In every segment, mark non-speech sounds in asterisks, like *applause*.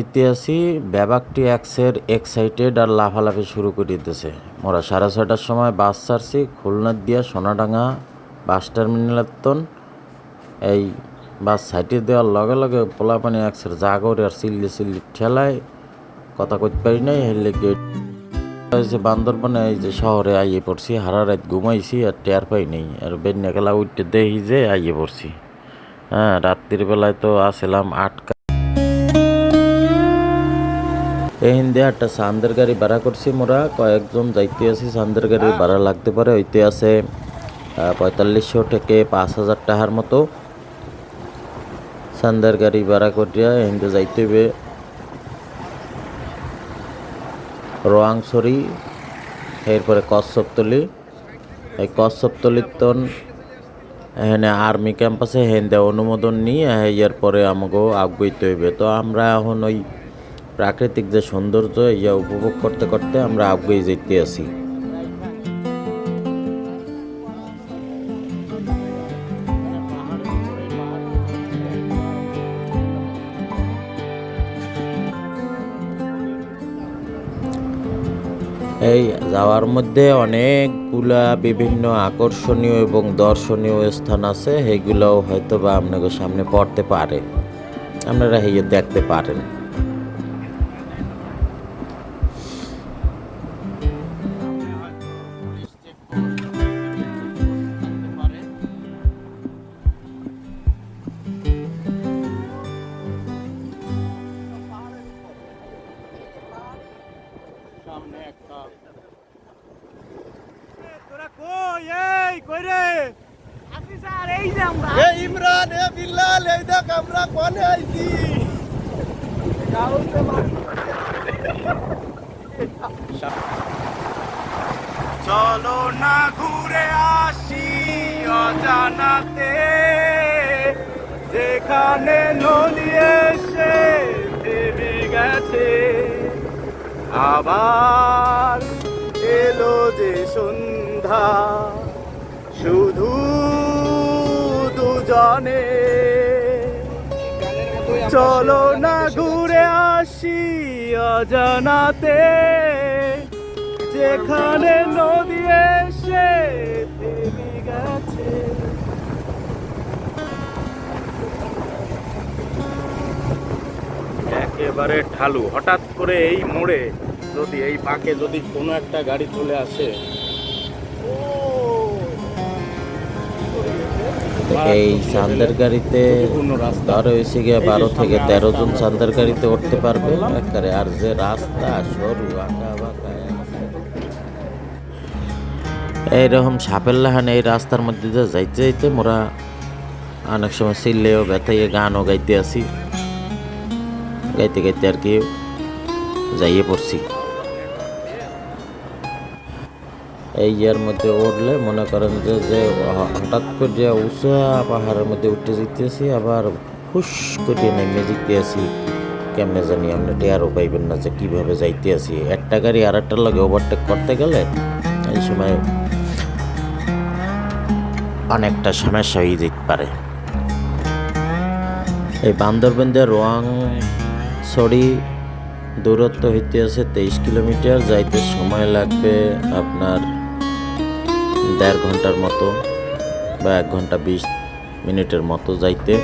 যাইতে আছি ব্যাবাকটি এক্সের এক্সাইটেড আর লাফালাফি শুরু করে দিতেছে। মোরা সাড়ে ছয়টার সময় বাস ছাড়ছি, খুলনার দিয়া সোনাডাঙ্গা বাস টার্মিনালতন এই বাস সাইটে দেওয়ার লগে লগে পোলাপানি এক্সের জাগরে আর চিল্লি চিল্লি ঠেলায় কথা কইতে পারি নাই, হেলে গেট বান্দরবনে এই যে শহরে আইয়ে পড়ছি হারা রাত ঘুমাইছি আর টের পাই নেই। আর বেন্যাকেলা উঠতে দেখি যে আইয়ে পড়ছি। হ্যাঁ রাত্রির বেলায় তো আসলাম আটকা এই হিন্দে একটা সান্দের গাড়ি ভাড়া করছি মোরা। কয়েকজন যাইতে আছি সান্দের গাড়ি ভাড়া লাগতে পারে, হইতে আছে পঁয়তাল্লিশশো থেকে পাঁচ হাজার টাকার মতো। সান্দের গাড়ি ভাড়া করিয়া হিন্দে যাইতে হবে রোয়াংছড়ি, এরপরে কচ্ছপতলি। এই কচ্ছপতলির তন এখানে আর্মি ক্যাম্পাসে হেন্দে অনুমোদন নিয়ে এর পরে আমাকেও আগুইতে হইবে। তো আমরা এখন ওই প্রাকৃতিক যে সৌন্দর্য, ইয়া উপভোগ করতে করতে আমরা আগুয়ে যেতে আছি। এই যাওয়ার মধ্যে অনেকগুলা বিভিন্ন আকর্ষণীয় এবং দর্শনীয় স্থান আছে, সেইগুলোও হয়তো বা আপনাদের সামনে পড়তে পারে। আপনারা হেয়ে দেখতে পারেন। তোরা কই? এই কই রে? আসি স্যার এই যে আমরা। এ ইমরান এ বিল্লাল এই দেখ আমরা কোনে আইছি। চলো না ঘুরে আসি অজানাতে। যেখানে নদী এসে গেছে। আবার এলো যে সন্ধ্যা। শুধু দুজনে। চলো না ঘুরে আসি অজানাতে। যেখানে নদী এসে একেবারে ঢালু হঠাৎ করে এই মোড়ে যদি এই পাকে যদি কোনো একটা গাড়ি চলে আসে এই চান্দের গাড়িতে ধর হয়েছে গিয়ে বারো থেকে তেরো জন চান্দের গাড়িতে উঠতে পারবে? একেবারে আর যে রাস্তা সরু আঁকা বাঁকা এইরকম সাপের লাহান এই রাস্তার মধ্যে যাইতে যাইতে মোরা অনেক সময় চিল্লেও ব্যথাইয়ে গানও গাইতে আসি। গাইতে গাইতে আর কি যাইয়ে পড়ছি। এই ইয়ার মধ্যে উঠলে মনে করেন যে যে হঠাৎ করে উঁচা পাহাড়ের মধ্যে উঠতে যেতেছি আবার হুস করে নেমে যেতে আছি কেমনে জানি আপনি টেয়ারও পাইবেন না যে কীভাবে যাইতে আসি একটা গাড়ি আর একটার লাগে ওভারটেক করতে গেলে এই সময় অনেকটা সমস্যা হয়ে যেতে পারে। এই বান্দরবন্দের রোয়াং সরি, দূরত্ব হইতে আছে তেইশ কিলোমিটার, যাইতে সময় লাগবে আপনার দেড় ঘণ্টার মতো বা এক ঘণ্টা বিশ মিনিটের মতো যাইতে।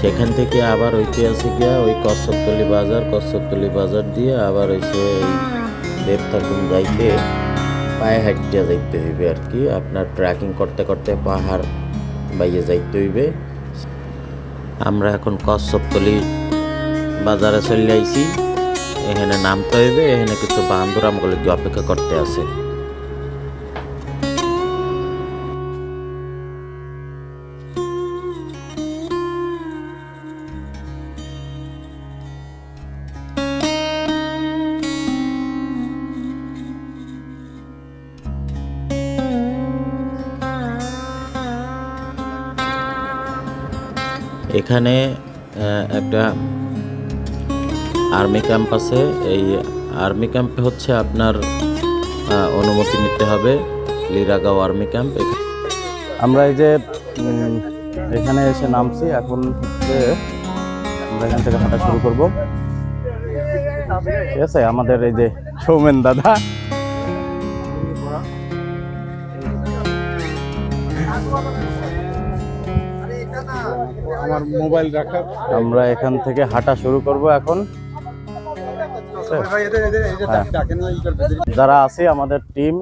সেখান থেকে আবার হইতে আছে গিয়া ওই কচ্ছপতলি বাজার কচ্ছপতলি বাজার দিয়ে আবার হইছে দেবথাকুন যাইতে পায়ে হাঁটিয়া যাইতে হইবে আর কি। আপনার ট্রেকিং করতে করতে পাহাড় বাইয়ে যাইতে হইবে। আমরা এখন কচ্ছপতলি বাজারে চলে আইছি। এখানে নামতে হইবে, এখানে কিছু বান্ধব আমগুলো অপেক্ষা করতে আছে। এখানে একটা আর্মি ক্যাম্প আছে এই আর্মি ক্যাম্পে হচ্ছে আপনার অনুমতি নিতে হবে লিরাগাঁও আর্মি ক্যাম্প। আমরা এই যে এখানে এসে নামছি এখন হচ্ছে আমরা এখান থেকে হাঁটা শুরু করব। ঠিক আছে আমাদের এই যে সৌমেন দাদা। আমার মোবাইল রাখার আমরা এখান থেকে হাঁটা শুরু করব এখন। এদের হ্যাঁ। যারা আছে আমাদের টিম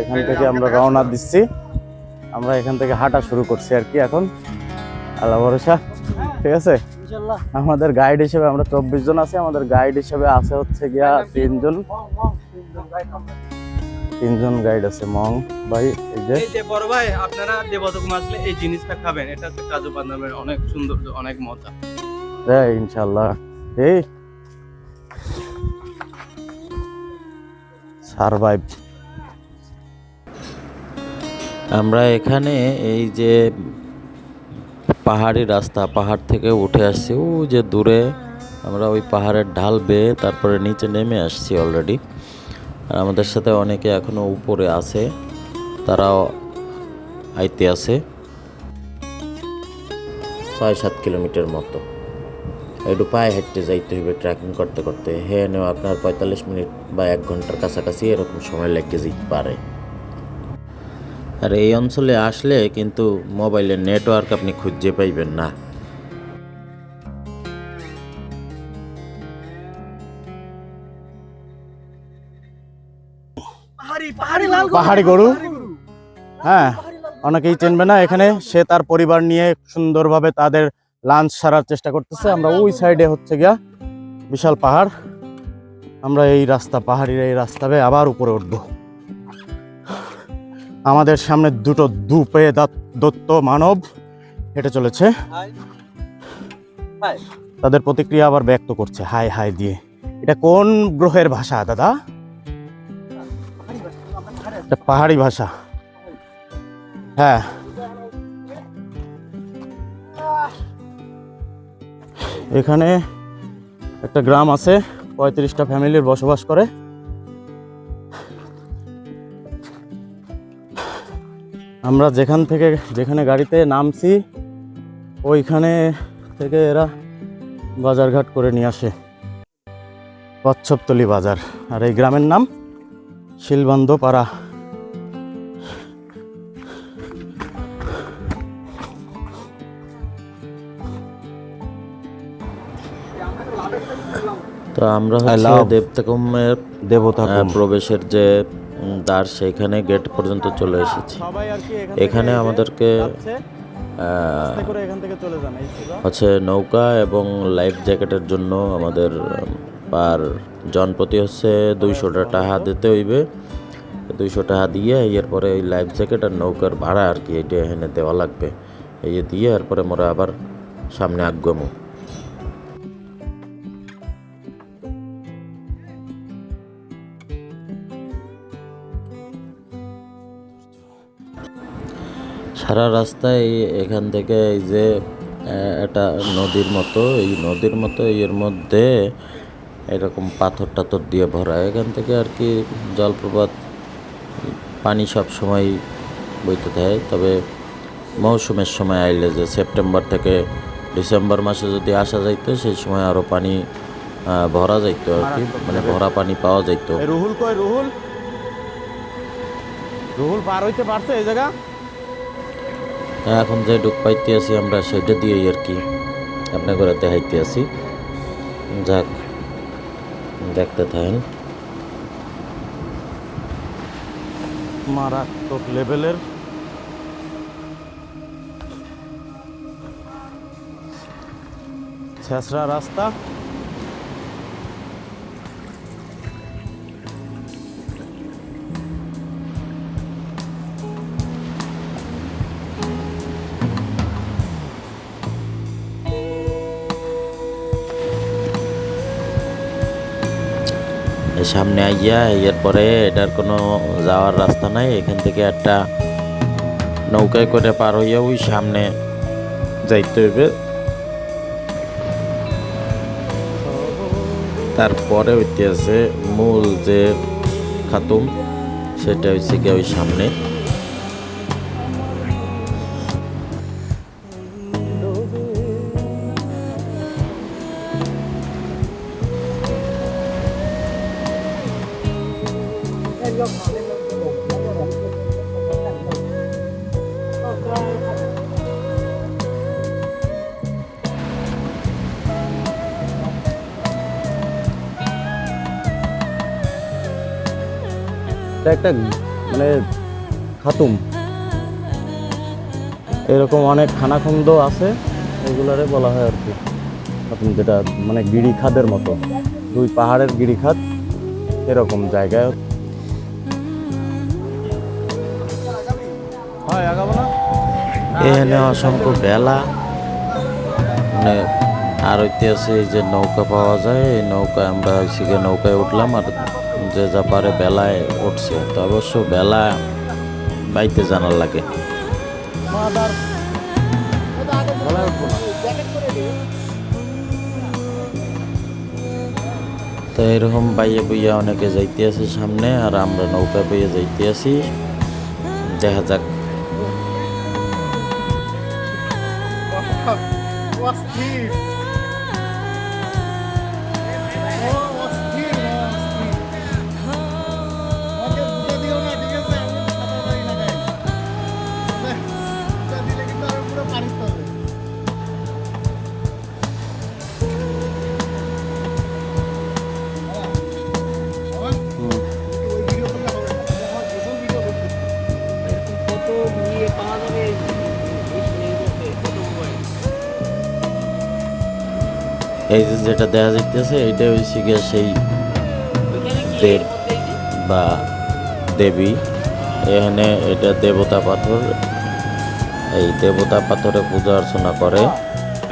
এখান থেকে আমরা রওনা দিচ্ছি। আমরা এখান থেকে হাঁটা শুরু করছি আর কি এখন। আল্লাহ ভরসা ঠিক আছে? আমাদের গাইড হিসেবে আমরা চব্বিশ জন আছি আমাদের গাইড হিসেবে আছে হচ্ছে গিয়া তিনজন। তিনজন গাইড আছে মং ভাই এই যে। এই যে বড় ভাই আপনারা দেবদকুম আসলে এই জিনিসটা খাবেন। এটা হচ্ছে কাজু বাদামের অনেক সুন্দর অনেক মজা। হ্যাঁ ইনশাল্লাহ এই সারভাইভ। আমরা এখানে এই যে পাহাড়ি রাস্তা, পাহাড় থেকে উঠে আসছি। ও যে দূরে আমরা ওই পাহাড়ের ঢাল বেয়ে তারপরে নিচে নেমে আসছি অলরেডি আর আমাদের সাথে অনেকে এখনও উপরে আছে, তারাও আইতে আছে। ছয় সাত কিলোমিটার মতো। একটু পায়ে হেঁটে যাইতে হবে ট্রেকিং করতে করতে। হ্যাঁ নেও আপনার পঁয়তাল্লিশ মিনিট বা এক ঘণ্টার কাছাকাছি এরকম সময় লেগে যেতে পারে। আর এই অঞ্চলে আসলে কিন্তু মোবাইলের নেটওয়ার্ক আপনি খুঁজে পাইবেন না। পাহাড়ি গরু। হ্যাঁ অনেকেই চিনবে না এখানে। সে তার পরিবার নিয়ে সুন্দরভাবে তাদের লাঞ্চ সারার চেষ্টা করতেছে। আমরা ওই সাইডে হচ্ছে গিয়া বিশাল পাহাড়। আমরা এই রাস্তা পাহাড়ির এই রাস্তা বেয়ে আবার উপরে উঠব। আমাদের সামনে দুটো দুপে দাত- দত্ত মানব। হেঁটে চলেছে। তাদের প্রতিক্রিয়া আবার ব্যক্ত করছে। হাই হাই দিয়ে। এটা কোন গ্রহের ভাষা দাদা? এটা পাহাড়ি ভাষা। হ্যাঁ। এখানে একটা গ্রাম আছে, পঁয়ত্রিশটা ফ্যামিলির বসবাস করে। আমরা যেখান থেকে, যেখানে গাড়িতে নামছি, ওইখানে থেকে এরা বাজারঘাট করে নিয়ে আসে। কচ্ছপতলি বাজার। আর এই গ্রামের নাম শিলবন্দ পাড়া তো আমরা হচ্ছে দেবতাকুমের দেবতা প্রবেশের যে দ্বার সেখানে গেট পর্যন্ত চলে এসেছি। এখানে আমাদেরকে। হচ্ছে নৌকা এবং লাইফ জ্যাকেটের জন্য আমাদের পার জনপ্রতি হচ্ছে দুইশো টাকা দিতে হইবে। দুইশো টাকা দিয়ে এরপরে এই লাইফ জ্যাকেট আর নৌকার ভাড়া আর কি এটা এখানে দেওয়া লাগবে। এই দিয়ে এরপরে মোরা আবার সামনে আগামো সারা রাস্তায় এখান থেকে এই যে একটা নদীর মতো এই নদীর মতো এর মধ্যে এরকম পাথর টাথর দিয়ে ভরা। এখান থেকে আর কি জলপ্রপাত পানি সব সময় বইতে থাকে তবে মৌসুমের সময় আইলে যে সেপ্টেম্বর থেকে ডিসেম্বর মাসে যদি আসা যাইতো সেই সময় আরও পানি ভরা যাইতো আর কি। মানে ভরা পানি পাওয়া যাইতো। রুহুল কই রুহুল? রুহুল পার হইতে পারছে এই জায়গা? এখন যে ডুব পাইতে আছি আমরা সেটা দিয়েই আর কি আপনার করে দেখাইতে আছি। যাক, দেখতে থাকেন। মারাত্মক লেভেলের ছেঁচড়া রাস্তা। সামনে আইয়া এরপরে এটার কোনো যাওয়ার রাস্তা নাই। এখান থেকে একটা নৌকায় করে পার হইয়া ওই সামনে যাইতে হইবে। তারপরে হইতে আছে মূল যে খাতুম সেটা হচ্ছে গিয়ে ওই সামনে। এটা একটা মানে খাতুম। এরকম অনেক খানাখন্দ আছে এগুলারে বলা হয় আর কি। খাতুম যেটা মানে গিরি খাদের মতো। দুই পাহাড়ের গিরিখাত এরকম জায়গায়। হয় এখানে অসংখ্য বেলা। মানে আর হইতে আছে এই যে নৌকা পাওয়া যায় এই নৌকা আমরা গিয়ে নৌকায় উঠলাম আর যে যা পারে বেলায় উঠছে, তো অবশ্য বেলা বাইতে জানার লাগে। তো এরকম বাইয়ে বইয়া অনেকে যাইতে আছে সামনে, আর আমরা নৌকা বইয়ে যাইতে আছি। দেখা যাক। *laughs* অস্থির। যেটা দেখা যাইতেছে এটা হয়েছে গিয়ে সেই দেব বা দেবী। এখানে এটা দেবতা পাথর এই দেবতা পাথরে পূজা অর্চনা করে।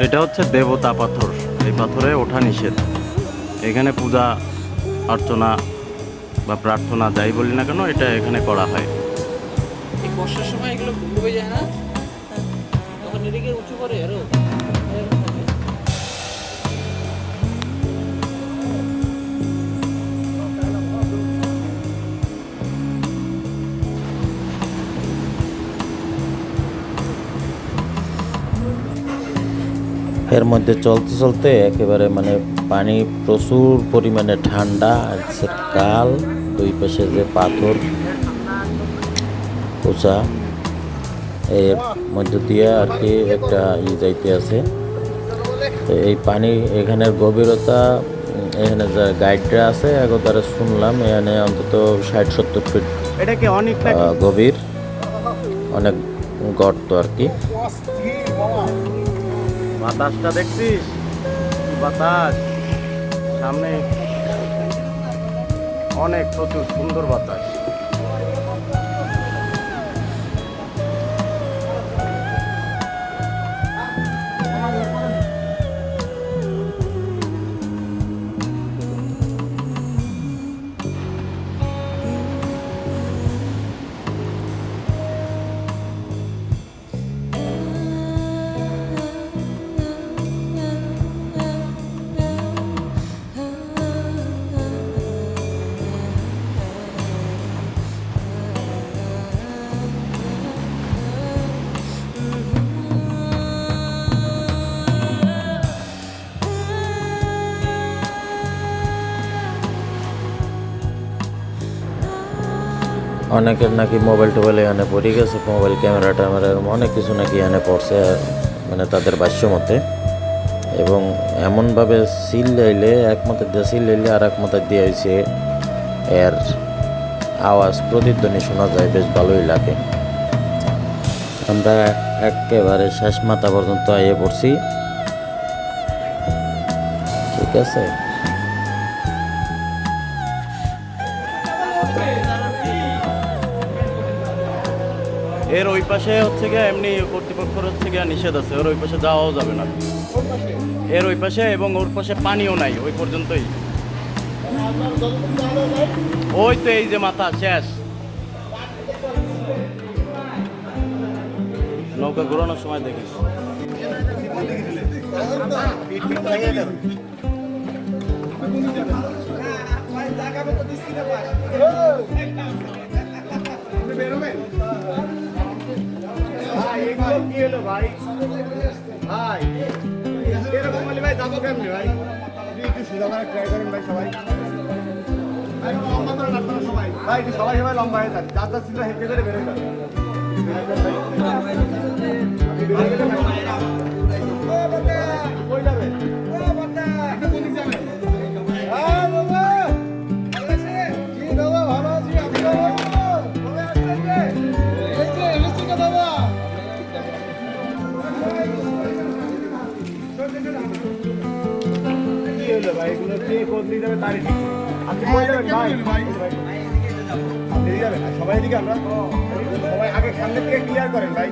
এটা হচ্ছে দেবতা পাথর এই পাথরে ওঠা নিষেধ। এখানে পূজা অর্চনা বা প্রার্থনা যাই বলি না কেন এটা এখানে করা হয়। এই বর্ষার সময় এগুলো ডুবে যায় না? তখন এদিকে উঁচু করে আরও এর মধ্যে চলতে চলতে একেবারে মানে পানি প্রচুর পরিমাণে ঠান্ডা কাল দুই পাশে যে পাথর উঁচা এর মধ্য দিয়ে আর কি একটা ই যাইতে আছে। তো এই পানি এখানের গভীরতা এখানে যে গাইডরা আছে একবারে শুনলাম এখানে অন্তত ষাট সত্তর ফিট অনেক গভীর অনেক গর্ত আর কি। বাতাসটা দেখছিস? বাতাস? সামনে অনেক প্রচুর সুন্দর বাতাস। অনেকের নাকি মোবাইল টোবাইল এখানে পড়ে গেছে, মোবাইল ক্যামেরা ট্যামেরা এরকম অনেক কিছু নাকি এখানে পড়ছে মানে তাদের বাস্য মতে। এবং এমনভাবে সিল লাইলে এক মাথায় দিয়ে সিল লাইলে আর এক মাথায় দিয়ে হয়েছে এর আওয়াজ, প্রতিধ্বনি শোনা যায়, বেশ ভালোই লাগে। আমরা একেবারে শেষ মাথা পর্যন্ত আইয়ে পড়ছি। ঠিক আছে? এর ওই পাশে হচ্ছে গিয়ে এমনি কর্তৃপক্ষের হচ্ছে গিয়ে নিষেধ আছে, ওর ওই পাশে যাওয়াও যাবে না। এর ওই পাশে এবং ওর পাশে পানিও নাই ওই পর্যন্তই। ওই তো এই যে মাথা, শেষ। নৌকা ঘোরানোর সময় দেখিস। ভাই। ভাই। কেমনি ভাই একটু সুযোগ ট্রাই করেন ভাই সবাই। ভাই লম্বা করে সবাই। ভাই একটু সবাই সবাই লম্বা হয়ে যান। যার যার সিটটা হেঁটে করে বেরোয় সামনে থেকে ক্লিয়ার করেন ভাই।